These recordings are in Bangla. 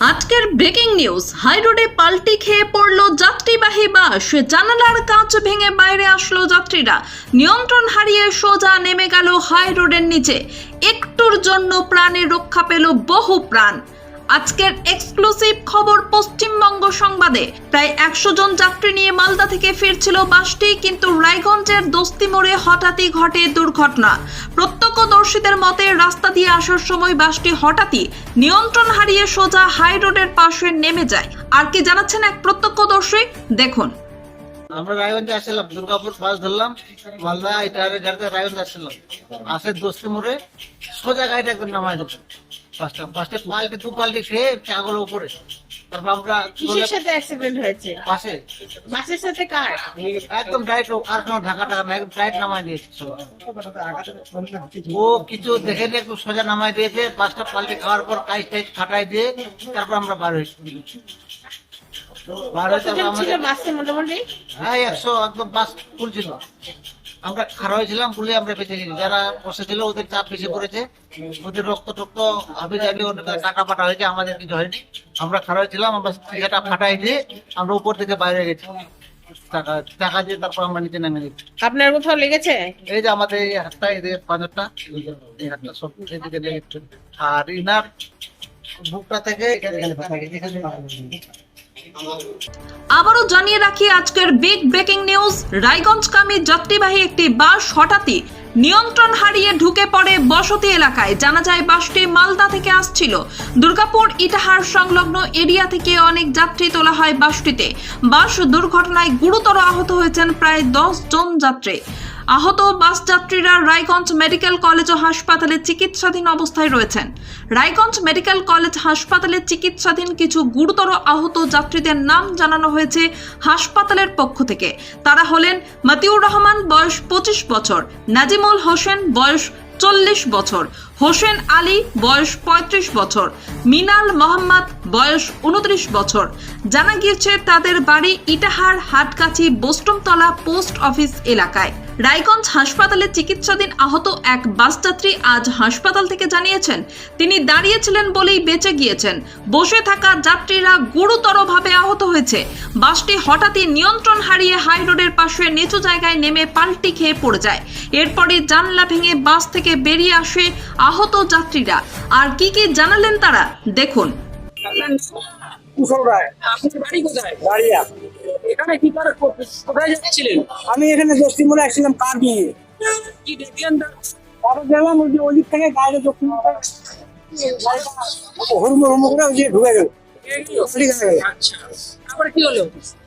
আজকের ব্রেকিং নিউজ হাইরোডে পাল্টি খেয়ে পড়ল যাত্রীবাহী বাস। জানালার কাঁচ ভেঙে বাইরে আসলো যাত্রীরা। নিয়ন্ত্রণ হারিয়ে সোজা নেমে গেল হাইরোডের নিচে। একটুর জন্য প্রাণে রক্ষা পেল বহু প্রাণ। আজকের এক্সক্লুসিভ খবর পশ্চিমবঙ্গ সংবাদে। প্রায় একশো জন যাত্রী নিয়ে মালদা থেকে ফিরছিল বাসটি, কিন্তু রায়গঞ্জের দস্তি মোড়ে হঠাৎই ঘটে দুর্ঘটনা। প্রত্যক্ষদর্শীদের মতে, রাস্তা দিয়ে আসার সময় বাসটি হঠাৎই নিয়ন্ত্রণ হারিয়ে সোজা হাই রোডের পাশে নেমে যায়। আর কি জানাচ্ছেন এক প্রত্যক্ষদর্শী? দেখুন। আমরা রায়গঞ্জে আসছিলাম, দুর্গাপুর বাস ধরলাম, মালদা এটা আসছিলাম। আসে দোস্তি মোড়ে সোজা গাড়িটা একদম নামাই পাঁচটা পাঁচটা পাল্টে দু পাল্টে খেয়ে চাগুলো উপরে। তারপর আমরা কিসের সাথে অ্যাক্সিডেন্ট হয়েছে? পাশে বাসের সাথে কার? একদম ডাইরেক্ট আর কোনো ঢাকা টাকা না একদম ডাইরেক্ট নামাই দিয়েছে। ও কিছু দেখে নিয়ে একটু সোজা নামাই দিয়েছে পাঁচটা পাল্টে খাওয়ার পর কাইজ টাইজ খাটাই দিয়ে তারপর আমরা বার হয়েছি। বার হয়ে বাসে মোটামুটি? হ্যাঁ একশো একদম বাস ফুল ছিল। আমরা খারাপ হয়েছিলাম বলে আমরা বেঁচে গেছি যারা বসেছিল ওদের চাপ বেশি পড়েছে ওদের রক্ত টক্ত হাবি ওদের কাটা ফাটা হয়েছে আমাদের কিছু হয়নি। আমরা খারাপ হয়েছিলাম আমরা টিকাটা ফাটাই দিয়ে আমরা উপর থেকে বাইরে গেছি। টাকা টাকা দিয়ে তারপর আমরা নিচে নেমে গেছি আপনার কোথাও লেগেছে? এই যে আমাদের এই হাতটা এই যে পাঁচটা এই হাতটা সব এদিকে লেগেছে আর ইনার বুকটা থেকে এখানে এখানে আবারও জানিয়ে রাখি আজকের বিগ ব্রেকিং নিউজ রায়গঞ্জ রায়গঞ্জগামী যাত্রীবাহী একটি বাস হঠাৎই নিয়ন্ত্রণ হারিয়ে ঢুকে পড়ে বসতি এলাকায়। জানা যায় বাসটি মালদা থেকে আসছিল। দুর্গাপুর ইটাহার সংলগ্ন এরিয়া থেকে অনেক যাত্রী তোলা হয় বাসটিতে বাস দুর্ঘটনায় গুরুতর আহত হয়েছেন প্রায় দশ জন যাত্রী। আহত বাস যাত্রীরা রায়গঞ্জ মেডিকেল কলেজ ও হাসপাতালে চিকিৎসাধীন অবস্থায় রয়েছেন। রায়গঞ্জ মেডিকেল কলেজ হাসপাতালে চিকিৎসাধীন কিছু গুরুতর আহত যাত্রীদের নাম জানানো হয়েছে হাসপাতালের পক্ষ থেকে। তারা হলেন মতিউর রহমান, বয়স পঁচিশ বছর, নাজিমুল হোসেন, বয়স চল্লিশ বছর, হোসেন আলী, বয়স ৩৫ বছর, মিনাল মোহাম্মদ, বয়স উনত্রিশ বছর। জানা গিয়েছে, তাদের বাড়ি ইটাহার হাটকাছি বোস্টমতলা পোস্ট অফিস এলাকায়। রায়গঞ্জ হাসপাতালে চিকিৎসাধীন আহত এক বাসযাত্রী আজ হাসপাতাল থেকে জানিয়েছেন তিনি দাঁড়িয়েছিলেন বলেই বেঁচে গিয়েছেন। বসে থাকা যাত্রীরা গুরুতরভাবে আহত হয়েছে। বাসটি হঠাৎই নিয়ন্ত্রণ হারিয়ে হাই রোডের পাশে নিচু জায়গায় নেমে পাল্টি খেয়ে পড়ে যায়। এরপরে জানলা ভেঙে বাস থেকে বেরিয়ে আসে আহত যাত্রীরা। আর কি কি জানালেন তারা দেখুন। কুশল রায়। বাড়ি কোথায়? দাঁড়িয়া এখানে কি করে কোথায় যাচ্ছিলেন আমি এখানে দক্ষিণ মোড়ে আসছিলাম কার নিয়ে কি দেখলেন তারপর দেখলাম ওই যে ওদিক থেকে গাড়িটা দক্ষিণ মোড়ে হুড়মো হুড়মো করে ওই যে ঢুকে গেল। আচ্ছা। তারপরে কি হলো?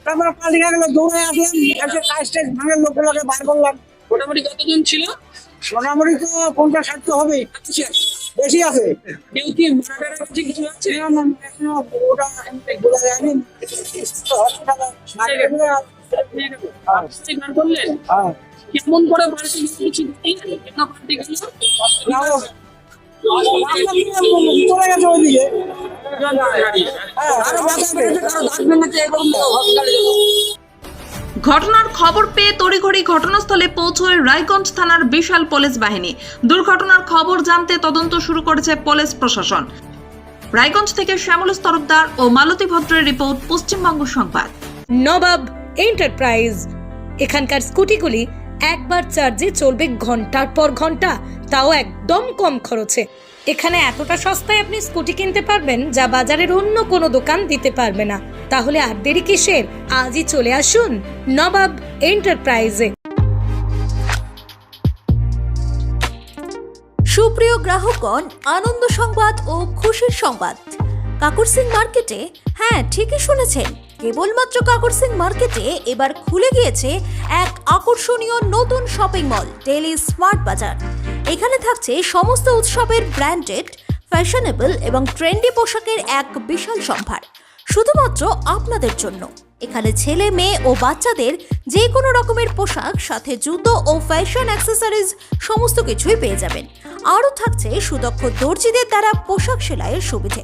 তারপরে পাল্টি গেল দৌড়ে আসলাম এসে কাজ ভাঙের লোকগুলোকে বার করলাম। মোটামুটি কতজন ছিল? সোনামুড়ি তো পঞ্চাশ ষাট তো হবেই। আচ্ছা। বেশি আছে কেউ কি কিছু আছে না, না, এখনও ওটা বোঝা যায়নি আপনি করলেন হ্যাঁ কেমন করে বাড়িতে কিছু দেখলেন কেন গেল না, চলে গেছে ওইদিকে হ্যাঁ আরও পেয়েছে, কারও দাঁত ভেঙেছে, এরকম হসপিটালে গেল। ঘটনার খবর পেয়ে তড়িঘড়ি ঘটনাস্থলে পৌঁছয় রায়গঞ্জ থানার বিশাল পুলিশ বাহিনী। দুর্ঘটনার খবর জানতে তদন্ত শুরু করেছে পুলিশ প্রশাসন। রায়গঞ্জ থেকে শ্যামল তরফদার ও মালতী ভদ্রের রিপোর্ট, পশ্চিমবঙ্গ সংবাদ। নবাব এন্টারপ্রাইজ। এখানকার স্কুটিগুলি একবার চার্জে চলবে ঘণ্টার পর ঘণ্টা, তাও একদম কম খরচে। এখানে এতটা সস্তায় আপনি স্কুটি কিনতে পারবেন যা বাজারের অন্য কোনো দোকান দিতে পারবে না। তাহলে আর দেরি কিসের? আজই চলে আসুন নবাব এন্টারপ্রাইজে। সুপ্রিয় গ্রাহকগণ, আনন্দ সংবাদ ও খুশির সংবাদ। কাকুর সিং মার্কেটে হ্যাঁ ঠিকই শুনেছেন। কেবলমাত্র কাকুর সিং মার্কেটে এবার খুলে গিয়েছে এক আকর্ষণীয় নতুন শপিং মল ডেলি স্মার্ট বাজার এখানে থাকছে সমস্ত উৎসবের ব্র্যান্ডেড ফ্যাশনেবল এবং ট্রেন্ডি পোশাকের এক বিশাল সম্ভার। শুধুমাত্র আপনাদের জন্য। এখানে ছেলে, মেয়ে ও বাচ্চাদের যে কোনো রকমের পোশাক, সাথে জুতো ও ফ্যাশন অ্যাক্সেসরিজ সমস্ত কিছুই পেয়ে যাবেন। আরও থাকছে সুদক্ষ দর্জিদের দ্বারা পোশাক সেলাইয়ের সুবিধে।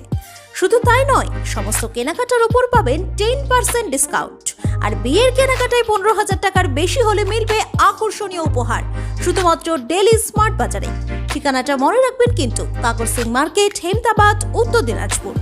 শুধু তাই নয়, সমস্ত কেনাকাটার উপর পাবেন টেন পার্সেন্ট ডিসকাউন্ট আর বিয়ের কেনাকাটায় পনেরো হাজার টাকার বেশি হলে মিলবে আকর্ষণীয় উপহার, শুধুমাত্র ডেলি স্মার্ট বাজারে ঠিকানাটা মনে রাখবেন কিন্তু কাকর সিং মার্কেট হেমদাবাদ উত্তর দিনাজপুর।